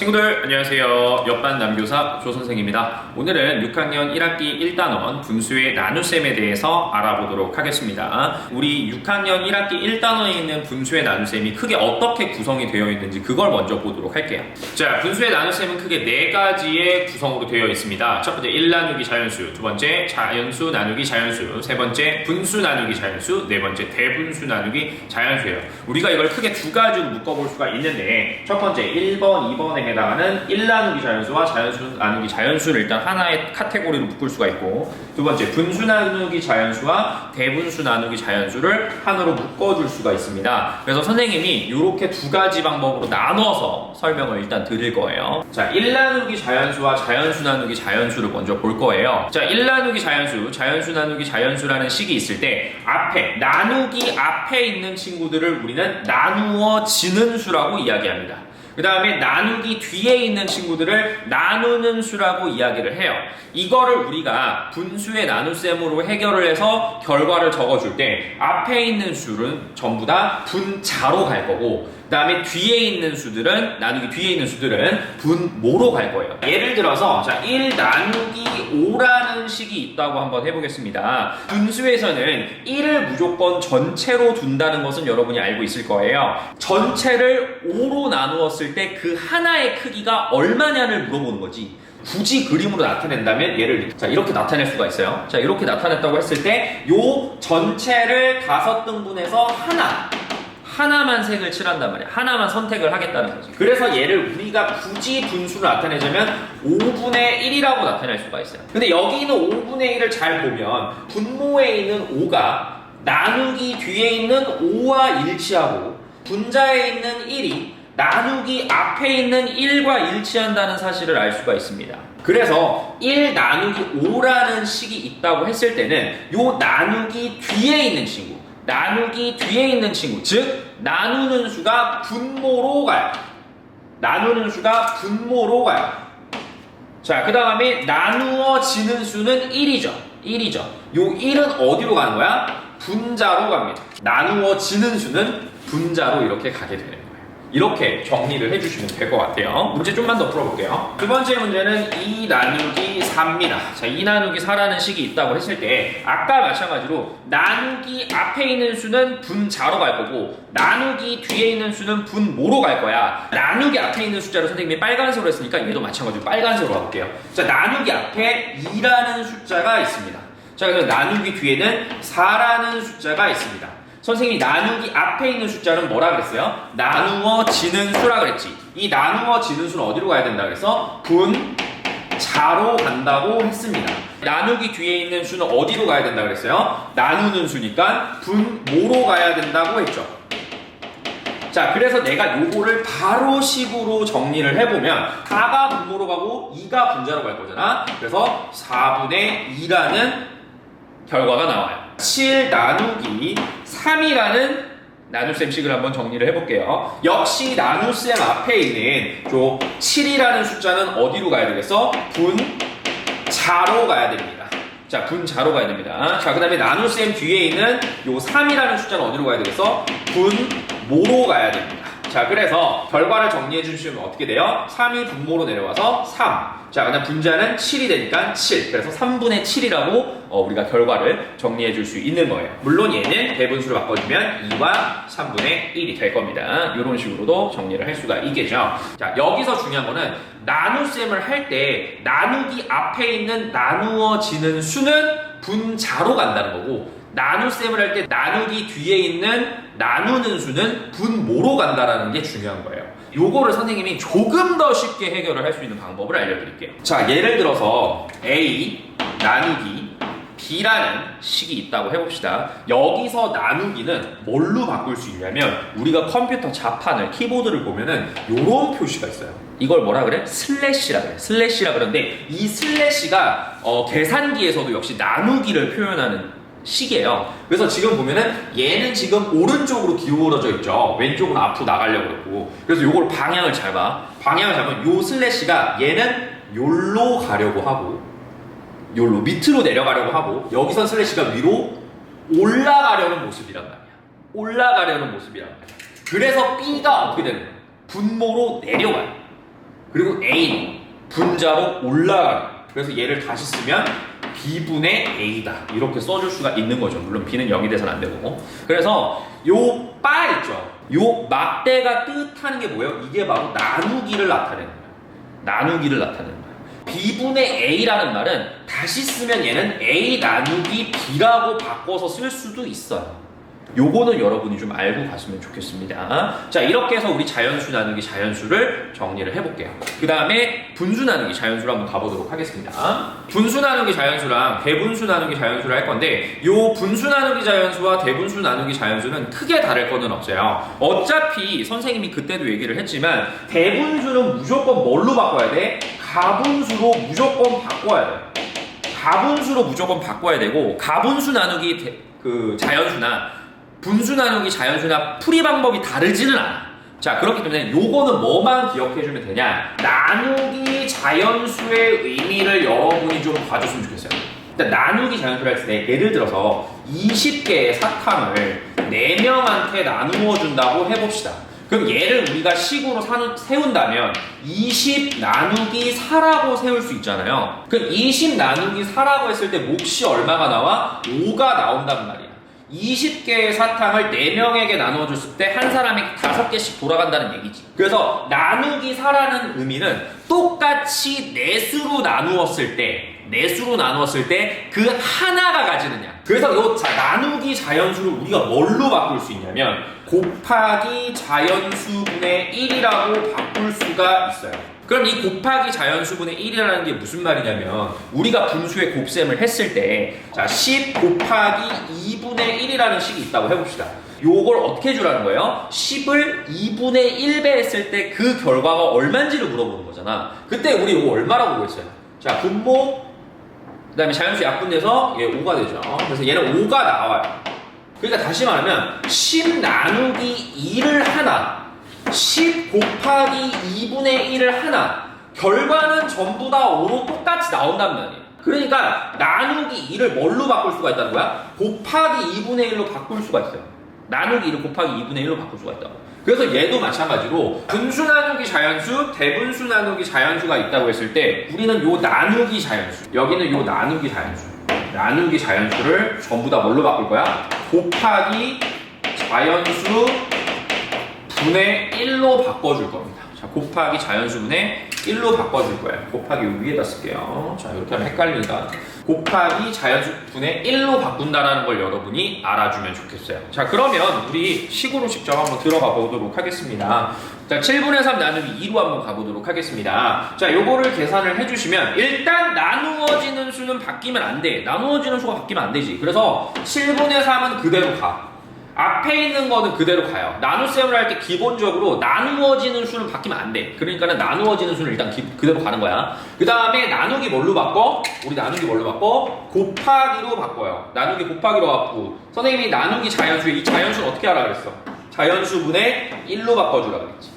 친구들 안녕하세요. 옆반 남교사 조 선생입니다. 오늘은 6학년 1학기 1단원 분수의 나눗셈에 대해서 알아보도록 하겠습니다. 우리 6학년 1학기 1단원에 있는 분수의 나눗셈이 크게 어떻게 구성이 되어 있는지 그걸 먼저 보도록 할게요. 자, 분수의 나눗셈은 크게 네 가지의 구성으로 되어 있습니다. 첫 번째 1 나누기 자연수, 두 번째 자연수 나누기 자연수, 세 번째 분수 나누기 자연수, 네 번째 대분수 나누기 자연수예요. 우리가 이걸 크게 두 가지로 묶어볼 수가 있는데 첫 번째 1번, 2번에 해당하는 1 나누기 자연수와 자연수 나누기 자연수를 일단 하나의 카테고리로 묶을 수가 있고 두 번째 분수 나누기 자연수와 대분수 나누기 자연수를 하나로 묶어줄 수가 있습니다. 그래서 선생님이 이렇게 두 가지 방법으로 나눠서 설명을 일단 드릴 거예요. 자, 1 나누기 자연수와 자연수 나누기 자연수를 먼저 볼 거예요. 자, 1 나누기 자연수, 자연수 나누기 자연수라는 식이 있을 때 앞에 나누기 앞에 있는 친구들을 우리는 나누어지는 수라고 이야기합니다. 그 다음에 나누기 뒤에 있는 친구들을 나누는 수라고 이야기를 해요. 이거를 우리가 분수의 나눗셈으로 해결을 해서 결과를 적어줄 때 앞에 있는 수는 전부 다 분자로 갈 거고 그 다음에 뒤에 있는 수들은 나누기 뒤에 있는 수들은 분모로 갈 거예요. 예를 들어서 자, 1 나누기 5라는 식이 있다고 한번 해보겠습니다. 분수에서는 1을 무조건 전체로 둔다는 것은 여러분이 알고 있을 거예요. 전체를 5로 나누었을 때 그 하나의 크기가 얼마냐를 물어보는 거지. 굳이 그림으로 나타낸다면 얘를 자 이렇게 나타낼 수가 있어요. 자 이렇게 나타냈다고 했을 때 요 전체를 다섯 등분해서 하나 하나만 색을 칠한단 말이야. 하나만 선택을 하겠다는 거지. 그래서 얘를 우리가 굳이 분수로 나타내자면 5분의 1이라고 나타낼 수가 있어요. 근데 여기 있는 5분의 1을 잘 보면 분모에 있는 5가 나누기 뒤에 있는 5와 일치하고 분자에 있는 1이 나누기 앞에 있는 1과 일치한다는 사실을 알 수가 있습니다. 그래서 1 나누기 5라는 식이 있다고 했을 때는 요 나누기 뒤에 있는 친구, 나누기 뒤에 있는 친구, 즉 나누는 수가 분모로 가요. 나누는 수가 분모로 가요. 자, 그 다음에 나누어지는 수는 1이죠. 1이죠. 요 1은 어디로 가는 거야? 분자로 갑니다. 나누어지는 수는 분자로 이렇게 가게 거예요. 이렇게 정리를 해주시면 될 것 같아요. 문제 좀만 더 풀어볼게요. 두 번째 문제는 2 나누기 4입니다. 자, 2 나누기 4라는 식이 있다고 했을 때 아까 마찬가지로 나누기 앞에 있는 수는 분자로 갈 거고 나누기 뒤에 있는 수는 분모로 갈 거야. 나누기 앞에 있는 숫자를 선생님이 빨간색으로 했으니까 얘도 마찬가지로 빨간색으로 가볼게요. 자, 나누기 앞에 2라는 숫자가 있습니다. 자, 그래서 나누기 뒤에는 4라는 숫자가 있습니다. 선생님이 나누기 앞에 있는 숫자는 뭐라 그랬어요? 나누어지는 수라 그랬지. 이 나누어지는 수는 어디로 가야 된다 그래서 분 자로 간다고 했습니다. 나누기 뒤에 있는 수는 어디로 가야 된다 그랬어요? 나누는 수니까 분모로 가야 된다고 했죠. 자, 그래서 내가 요거를 바로 식으로 정리를 해보면 4가 분모로 가고 2가 분자로 갈 거잖아. 그래서 4분의 2라는 결과가 나와요. 7 나누기 3이라는 나눗셈식을 한번 정리를 해볼게요. 역시 나눗셈 앞에 있는 요 7이라는 숫자는 어디로 가야 되겠어? 분자로 가야 됩니다. 자, 분자로 가야 됩니다. 자, 그 다음에 나눗셈 뒤에 있는 요 3이라는 숫자는 어디로 가야 되겠어? 분모로 가야 됩니다. 자, 그래서 결과를 정리해 주시면 어떻게 돼요? 3이 분모로 내려와서 3. 자, 그다음 분자는 7이 되니까 7. 그래서 3분의 7이라고 어, 우리가 결과를 정리해 줄 수 있는 거예요. 물론 얘는 대분수로 바꿔주면 2와 3분의 1이 될 겁니다. 이런 식으로도 정리를 할 수가 있겠죠. 자, 여기서 중요한 거는 나눗셈을 할 때 나누기 앞에 있는 나누어지는 수는 분자로 간다는 거고 나눗셈을 할 때 나누기 뒤에 있는 나누는 수는 분모로 간다라는 게 중요한 거예요. 요거를 선생님이 조금 더 쉽게 해결을 할 수 있는 방법을 알려드릴게요. 자, 예를 들어서 A 나누기 B라는 식이 있다고 해봅시다. 여기서 나누기는 뭘로 바꿀 수 있냐면 우리가 컴퓨터 자판을 키보드를 보면은 요런 표시가 있어요. 이걸 뭐라 그래? 슬래시라 그래. 슬래시라 그러는데 이 슬래시가 어, 계산기에서도 역시 나누기를 표현하는 식이에요. 그래서 지금 보면은 얘는 지금 오른쪽으로 기울어져 있죠. 왼쪽으로 앞으로 나가려고 그랬고. 그래서 요걸 방향을 잘 봐. 방향을 잡으면 요 슬래시가 얘는 요로 가려고 하고 요로 밑으로 내려가려고 하고 여기선 슬래시가 위로 올라가려는 모습이란 말이야. 올라가려는 모습이란 말이야. 그래서 B가 어떻게 되는 거야? 분모로 내려가요. 그리고 A 분자로 올라가. 그래서 얘를 다시 쓰면 B분의 A다. 이렇게 써줄 수가 있는 거죠. 물론 B는 0이 돼서는 안 되고. 그래서 요 바 있죠. 요 막대가 뜻하는 게 뭐예요? 이게 바로 나누기를 나타내는 거예요. 나누기를 나타내는 거예요. B분의 A라는 말은 다시 쓰면 얘는 A 나누기 B라고 바꿔서 쓸 수도 있어요. 요거는 여러분이 좀 알고 갔으면 좋겠습니다. 자, 이렇게 해서 우리 자연수 나누기 자연수를 정리를 해볼게요. 그 다음에 분수 나누기 자연수를 한번 가보도록 하겠습니다. 분수 나누기 자연수랑 대분수 나누기 자연수를 할 건데, 요 분수 나누기 자연수와 대분수 나누기 자연수는 크게 다를 거는 없어요. 어차피 선생님이 그때도 얘기를 했지만, 대분수는 무조건 뭘로 바꿔야 돼? 가분수로 무조건 바꿔야 돼. 가분수로 무조건 바꿔야 되고 가분수 나누기 대- 그 자연수나 분수 나누기 자연수나 풀이 방법이 다르지는 않아. 자 그렇기 때문에 요거는 뭐만 기억해주면 되냐? 나누기 자연수의 의미를 여러분이 좀 봐줬으면 좋겠어요. 일단 나누기 자연수를 할 때 예를 들어서 20개의 사탕을 4명한테 나누어 준다고 해봅시다. 그럼 얘를 우리가 식으로 세운다면 20 나누기 4라고 세울 수 있잖아요. 그럼 20 나누기 4라고 했을 때 몫이 얼마가 나와? 5가 나온단 말이야. 20개의 사탕을 4명에게 나누어 줬을 때 한 사람이 5개씩 돌아간다는 얘기지. 그래서 나누기 4라는 의미는 똑같이 넷으로 나누었을 때 넷으로 나누었을 때 그 하나가 가지느냐. 그래서 요 자, 나누기 자연수를 우리가 뭘로 바꿀 수 있냐면 곱하기 자연수분의 1이라고 바꿀 수가 있어요. 그럼 이 곱하기 자연수분의 1이라는 게 무슨 말이냐면 우리가 분수의 곱셈을 했을 때 자, 10 곱하기 2분의 1이라는 식이 있다고 해봅시다. 요걸 어떻게 주라는 거예요? 10을 2분의 1배 했을 때 그 결과가 얼마인지를 물어보는 거잖아. 그때 우리 이거 얼마라고 구했어요? 자, 분모 그 다음에 자연수 약분돼서 얘 5가 되죠. 그래서 얘는 5가 나와요. 그러니까 다시 말하면 10 나누기 2를 하나 10 곱하기 2분의 1을 하나 결과는 전부 다 5로 똑같이 나온단 말이에요. 그러니까 나누기 2를 뭘로 바꿀 수가 있다는 거야? 곱하기 2분의 1로 바꿀 수가 있어요. 나누기 1을 곱하기 2분의 1로 바꿀 수가 있다고. 그래서 얘도 마찬가지로 분수 나누기 자연수, 대분수 나누기 자연수가 있다고 했을 때 우리는 요 나누기 자연수, 여기는 요 나누기 자연수, 나누기 자연수를 전부 다 뭘로 바꿀 거야? 곱하기 자연수 분의 1로 바꿔줄 겁니다. 자, 곱하기 자연수분의 1로 바꿔줄 거예요. 곱하기 요 위에다 쓸게요. 자, 이렇게 하면 헷갈리니까. 곱하기 자연수분의 1로 바꾼다라는 걸 여러분이 알아주면 좋겠어요. 자, 그러면 우리 식으로 직접 한번 들어가 보도록 하겠습니다. 자, 7분의 3 나누기 2로 한번 가보도록 하겠습니다. 자, 요거를 계산을 해주시면 일단 나누어지는 수는 바뀌면 안 돼. 나누어지는 수가 바뀌면 안 되지. 그래서 7분의 3은 그대로 가. 앞에 있는 거는 그대로 가요. 나눗셈을 할 때 기본적으로 나누어지는 수는 바뀌면 안 돼. 그러니까는 나누어지는 수는 일단 기- 그대로 가는 거야. 그 다음에 나누기 뭘로 바꿔? 우리 나누기 뭘로 바꿔? 곱하기로 바꿔요. 나누기 곱하기로 바꾸고. 선생님이 나누기 자연수, 이 자연수는 어떻게 하라 그랬어? 자연수분의 1로 바꿔주라 그랬지.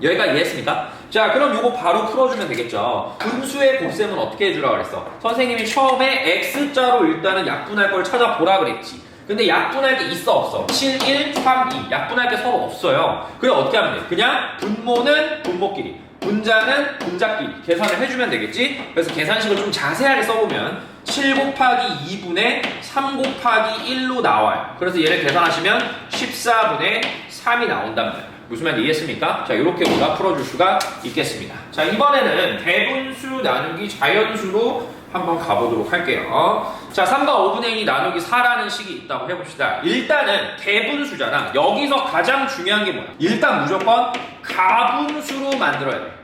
여기가 이해했습니까? 자, 그럼 이거 바로 풀어주면 되겠죠. 분수의 곱셈은 어떻게 해주라 그랬어? 선생님이 처음에 x자로 일단은 약분할 걸 찾아보라 그랬지. 근데 약분할 게 있어 없어? 7, 1, 3, 2 약분할 게 서로 없어요. 그래 어떻게 하면 돼? 그냥 분모는 분모끼리 분자는 분자끼리 계산을 해주면 되겠지? 그래서 계산식을 좀 자세하게 써보면 7 곱하기 2분의 3 곱하기 1로 나와요. 그래서 얘를 계산하시면 14분의 3이 나온단 말이에요. 무슨 말인지 이해했습니까? 자, 이렇게 우리가 풀어줄 수가 있겠습니다. 자, 이번에는 대분수 나누기 자연수로 한번 가보도록 할게요. 자, 3과 5분의 1이 나누기 4라는 식이 있다고 해봅시다. 일단은 대분수잖아. 여기서 가장 중요한 게 뭐야? 일단 무조건 가분수로 만들어야 돼.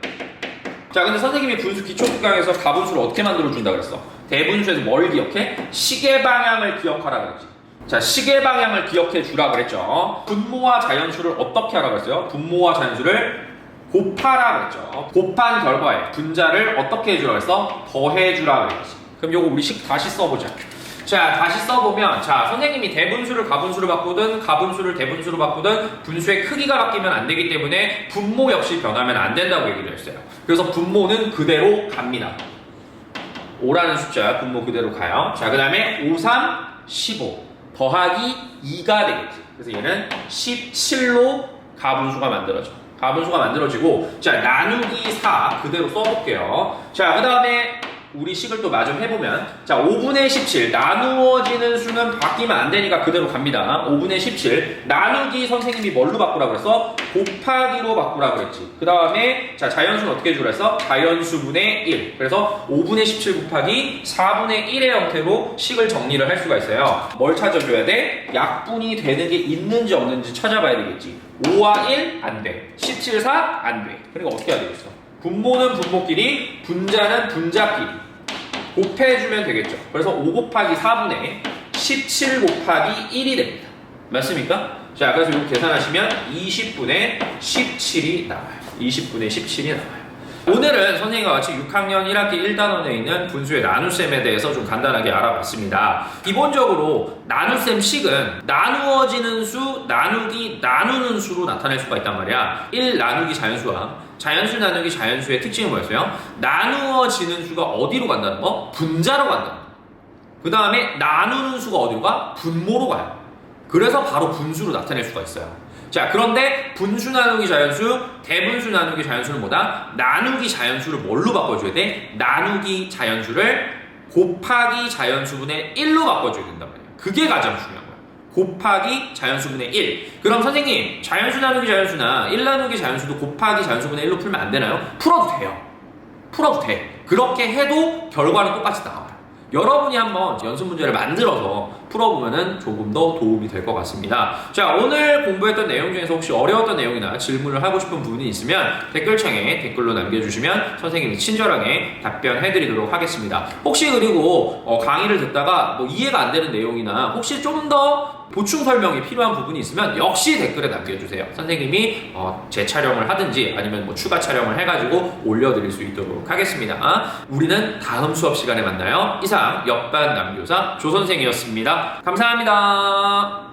자, 근데 선생님이 분수 기초 특강에서 가분수를 어떻게 만들어준다 그랬어? 대분수에서 뭘 기억해? 시계 방향을 기억하라 그랬지. 자, 시계 방향을 기억해 주라 그랬죠. 분모와 자연수를 어떻게 하라 그랬어요? 분모와 자연수를 곱하라 그랬죠. 곱한 결과에 분자를 어떻게 해주라 그랬어? 더해주라 그랬지. 그럼 요거 우리 식 다시 써보자. 자, 다시 써보면, 자, 선생님이 대분수를 가분수로 바꾸든, 가분수를 대분수로 바꾸든, 분수의 크기가 바뀌면 안 되기 때문에 분모 역시 변하면 안 된다고 얘기를 했어요. 그래서 분모는 그대로 갑니다. 5라는 숫자 분모 그대로 가요. 자, 그 다음에 5, 3, 15 더하기 2가 되겠지. 그래서 얘는 17로 가분수가 만들어져. 가분수가 만들어지고 자 나누기 4 그대로 써볼게요. 자 그 다음에 우리 식을 또 마좀 해보면 자 5분의 17 나누어지는 수는 바뀌면 안 되니까 그대로 갑니다 5분의 17 나누기 선생님이 뭘로 바꾸라 그랬어? 곱하기로 바꾸라 그랬지 그 다음에 자 자연수는 어떻게 주라 했어? 자연수분의 1 그래서 5분의 17 곱하기 4분의 1의 형태로 식을 정리를 할 수가 있어요 뭘 찾아줘야 돼? 약분이 되는 게 있는지 없는지 찾아봐야 되겠지 5와 1 안돼 17, 4 안돼 그러니까 어떻게 해야 되겠어? 분모는 분모끼리 분자는 분자끼리 곱해주면 되겠죠. 그래서 5 곱하기 4분의 17 곱하기 1이 됩니다. 맞습니까? 자, 그래서 이거 계산하시면 20분의 17이 나와요. 20분의 17이 나와요. 오늘은 선생님과 같이 6학년 1학기 1단원에 있는 분수의 나눗셈에 대해서 좀 간단하게 알아봤습니다. 기본적으로 나눗셈 식은 나누어지는 수, 나누기, 나누는 수로 나타낼 수가 있단 말이야. 1 나누기 자연수와 자연수 나누기 자연수의 특징은 뭐였어요? 나누어지는 수가 어디로 간다는 거? 분자로 간다는 거. 그 다음에 나누는 수가 어디로 가? 분모로 가요. 그래서 바로 분수로 나타낼 수가 있어요. 자, 그런데 분수 나누기 자연수, 대분수 나누기 자연수는 뭐다? 나누기 자연수를 뭘로 바꿔줘야 돼? 나누기 자연수를 곱하기 자연수분의 1로 바꿔줘야 된단 말이에요. 그게 가장 중요한 거예요. 곱하기 자연수분의 1. 그럼 선생님, 자연수 나누기 자연수나 1 나누기 자연수도 곱하기 자연수분의 1로 풀면 안 되나요? 풀어도 돼요. 풀어도 돼. 그렇게 해도 결과는 똑같이 나와요. 여러분이 한번 연습 문제를 만들어서 풀어보면 조금 더 도움이 될 것 같습니다. 자, 오늘 공부했던 내용 중에서 혹시 어려웠던 내용이나 질문을 하고 싶은 부분이 있으면 댓글창에 댓글로 남겨주시면 선생님이 친절하게 답변해드리도록 하겠습니다. 혹시 그리고 어, 강의를 듣다가 뭐 이해가 안 되는 내용이나 혹시 좀 더 보충 설명이 필요한 부분이 있으면 역시 댓글에 남겨주세요. 선생님이 어, 재촬영을 하든지 아니면 뭐 추가 촬영을 해가지고 올려드릴 수 있도록 하겠습니다. 우리는 다음 수업 시간에 만나요. 이상 옆반 남교사 조선생이었습니다. 감사합니다.